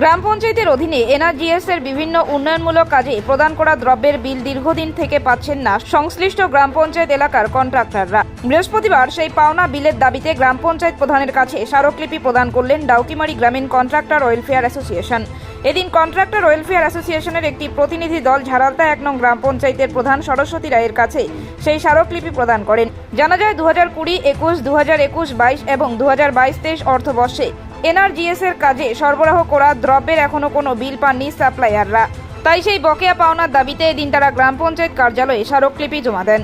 গ্রাম পঞ্চায়েতের অধীনে এনআরজিএস এর বিভিন্ন উন্নয়নমূলক কাজে প্রদান করা দ্রব্যের বিল দীর্ঘদিন থেকে পাচ্ছেন না সংশ্লিষ্ট গ্রাম পঞ্চায়েত এলাকার কন্ট্রাক্টররা। বৃহস্পতিবার সেই পাওনা বিলের দাবিতে গ্রাম পঞ্চায়েত প্রধানের কাছে স্মারকলিপি প্রদান করলেন ডাউকিমারি গ্রামীণ কন্ট্রাক্টর ওয়েলফেয়ার অ্যাসোসিয়েশন। এদিন কন্ট্রাক্টর ওয়েলফেয়ার অ্যাসোসিয়েশনের একটি প্রতিনিধি দল ঝাড়ালতা এক নং গ্রাম পঞ্চায়েতের প্রধান সরস্বতী রায়ের কাছে সেই স্মারকলিপি প্রদান করেন। জানা যায় দু হাজার কুড়ি, একুশ দু হাজার একুশ, বাইশ এবং দু হাজার বাইশ, তেইশ অর্থবর্ষে এনআরজিএস এর কাজে সরবরাহ করা দ্রব্যের এখনও কোনো বিল পাননি সাপ্লায়াররা। তাই সেই বকেয়া পাওনার দাবিতে এদিন তারা গ্রাম পঞ্চায়েত কার্যালয়ে স্মারকলিপি জমা দেন।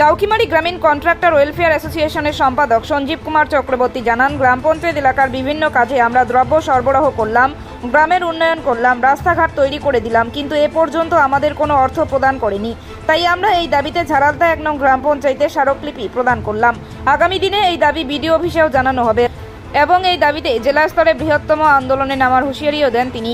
ডাউকিমারি গ্রামীণ কন্ট্রাক্টর ওয়েলফেয়ার অ্যাসোসিয়েশনের সম্পাদক সঞ্জীব কুমার চক্রবর্তী জানান, গ্রাম পঞ্চায়েত এলাকার বিভিন্ন কাজে আমরা দ্রব্য সরবরাহ করলাম, গ্রামের উন্নয়ন করলাম, রাস্তাঘাট তৈরি করে দিলাম, কিন্তু এ পর্যন্ত আমাদের কোনো অর্থ প্রদান করেনি। তাই আমরা এই দাবিতে ঝাড়ালদা এক নং গ্রাম পঞ্চায়েতে স্মারকলিপি প্রদান করলাম। আগামী দিনে এই দাবি বিডিও অফিসেও জানানো হবে। এবং এই দাবিতে জেলা স্তরে বৃহত্তম আন্দোলনে নামার হুঁশিয়ারিও দেন তিনি।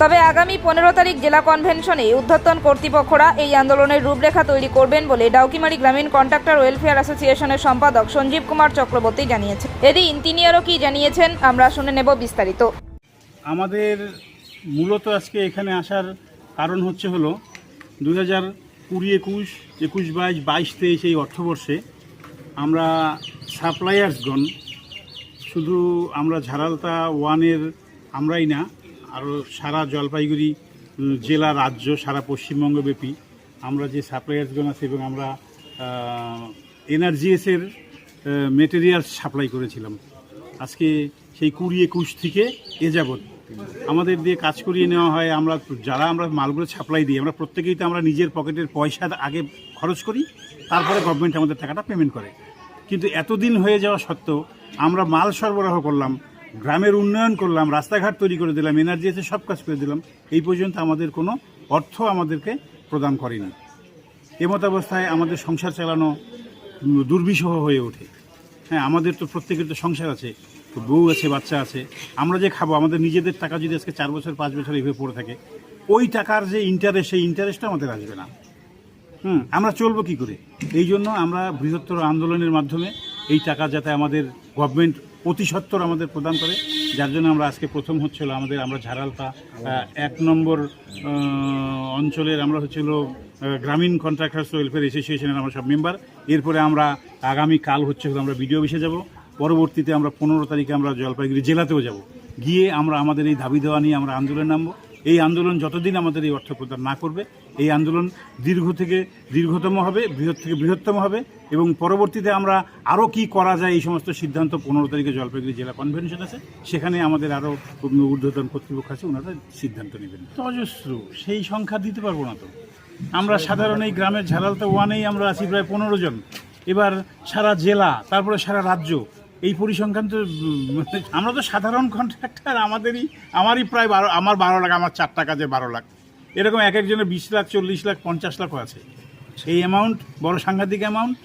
তবে আগামী পনেরো তারিখ জেলা কনভেনশনে উদ্ধর্তন কর্তৃপক্ষরা এই আন্দোলনের রূপরেখা তৈরি করবেন বলে ডাউকিমারি গ্রামীণ কন্ট্রাক্টর ওয়েলফেয়ার অ্যাসোসিয়েশনের সম্পাদক সঞ্জীব কুমার চক্রবর্তী জানিয়েছেন। এদিন তিনি আরও কি জানিয়েছেন, আমরা শুনে নেব বিস্তারিত। আমাদের মূলত আজকে এখানে আসার কারণ হচ্ছে হলো দু হাজার কুড়ি একুশ একুশ বাইশ বাইশ তেইশ এই অর্থবর্ষে আমরা সাপ্লায়ার্সগণ শুধু আমরা ঝাড়ালতা ওয়ানের আমরাই না আরও সারা জলপাইগুড়ি জেলা, রাজ্য, সারা পশ্চিমবঙ্গব্যাপী আমরা যে সাপ্লায়ার্সগণ আছে এবং আমরা এনার্জিএসের মেটেরিয়াল সাপ্লাই করেছিলাম। আজকে সেই কুড়ি একুশ থেকে এ যাবৎ আমাদের দিয়ে কাজ করিয়ে নেওয়া হয়। আমরা যারা আমরা মালগুলো সাপ্লাই দিই, আমরা প্রত্যেকেই তো আমরা নিজের পকেটের পয়সা আগে খরচ করি, তারপরে গভর্নমেন্ট আমাদের টাকাটা পেমেন্ট করে। কিন্তু এতদিন হয়ে যাওয়া সত্ত্বেও আমরা মাল সরবরাহ করলাম, গ্রামের উন্নয়ন করলাম, রাস্তাঘাট তৈরি করে দিলাম এনার্জিতে সব কাজ করে দিলাম, এই পর্যন্ত আমাদের কোনো অর্থ আমাদেরকে প্রদান করেনি। এমতাবস্থায় আমাদের সংসার চালানো দুর্বিষহ হয়ে ওঠে। হ্যাঁ আমাদের তো প্রত্যেকের তো সংসার আছে, তো বউ আছে, বাচ্চা আছে, আমরা যে খাব, আমাদের নিজেদের টাকা যদি আজকে চার বছর, পাঁচ বছর এইভাবে পড়ে থাকে, ওই টাকার যে ইন্টারেস্ট সেই ইন্টারেস্টটা আমাদের আসবে না। হুম, আমরা চলবো কি করে? এই জন্য আমরা বৃহত্তর আন্দোলনের মাধ্যমে এই টাকা যাতে আমাদের গভর্নমেন্ট অতি সত্বর আমাদের প্রদান করে, যার জন্য আমরা আজকে প্রথম হচ্ছিল আমাদের, আমরা ঝাড়ালতা এক নম্বর অঞ্চলের আমরা হচ্ছিল গ্রামীণ কন্ট্রাক্টার্স ওয়েলফেয়ার অ্যাসোসিয়েশনের আমরা সব মেম্বার এরপরে আমরা আগামী কাল হচ্ছে আমরা বিডিও অফিসে যাব। পরবর্তীতে আমরা পনেরো তারিখে আমরা জলপাইগুড়ি জেলাতেও যাব। গিয়ে আমরা আমাদের এই দাবি দেওয়া নিয়ে আমরা আন্দোলন নামবো। এই আন্দোলন যতদিন আমাদের এই অর্থ প্রদান না করবে এই আন্দোলন দীর্ঘ থেকে দীর্ঘতম হবে, বৃহৎ থেকে বৃহত্তম হবে এবং পরবর্তীতে আমরা আরও কি করা যায় এই সমস্ত সিদ্ধান্ত পনেরো তারিখে জলপাইগুড়ি জেলা কনভেনশন আছে। সেখানে আমাদের আরও ঊর্ধ্বতন কর্তৃপক্ষ আছে, ওনারা সিদ্ধান্ত নেবেন। তো অজস্র সেই সংখ্যা দিতে পারব না তো। আমরা সাধারণ এই গ্রামের ঝালালতা ওয়ানেই আমরা আছি প্রায় পনেরো জন। এবার সারা জেলা, তারপরে সারা রাজ্য, এই পরিসংখ্যান তো আমরা তো সাধারণ কন্ট্রাক্টর আমাদেরই, আমারই প্রায় বারো, আমার বারো লাখ, আমার চারটা কাজে বারো লাখ। এরকম এক একজনের বিশ লাখ, চল্লিশ লাখ, পঞ্চাশ লাখও আছে। এই অ্যামাউন্ট বড় সাংঘাতিক অ্যামাউন্ট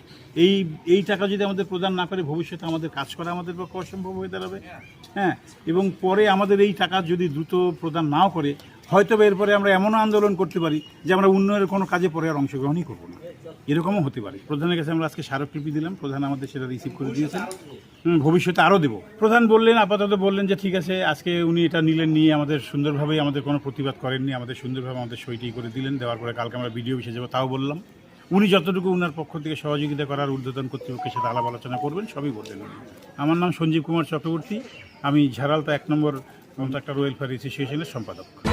এই এই টাকা যদি আমাদের প্রদান না করে ভবিষ্যতে আমাদের কাজ করা আমাদের পক্ষে অসম্ভব হয়ে দাঁড়াবে। হ্যাঁ এবং পরে আমাদের এই টাকা যদি দ্রুত প্রদান নাও করে হয়তো এরপরে আমরা এমনও আন্দোলন করতে পারি যে আমরা উন্নয়নের কোনো কাজে পরে আর অংশগ্রহণই করব না। এরকমও হতে পারে। প্রধানের কাছে আমরা আজকে স্মারকলিপি দিলাম। প্রধান আমাদের সেটা রিসিভ করে দিয়েছেন। ভবিষ্যতে আরও দেবো। প্রধান বললেন, আপাতত বললেন যে ঠিক আছে, আজকে উনি এটা নিলেন নিয়ে আমাদের সুন্দরভাবেই আমাদের কোনো প্রতিবাদ করেননি। আমাদের সুন্দরভাবে আমাদের সইটি করে দিলেন। দেওয়ার পরে কালকে আমরা ভিডিও অফিসে যাব, তাও বললাম। উনি যতটুকু উনার পক্ষ থেকে সহযোগিতা করার ঊর্ধ্বতন কর্তৃপক্ষের সাথে আলাপ আলোচনা করবেন, সবই বললেন। আমার নাম সঞ্জীব কুমার চক্রবর্তী। আমি ঝাড়ালতা এক নম্বর কন্ট্রাক্টর ওয়েলফেয়ার অ্যাসোসিয়েশনের সম্পাদক।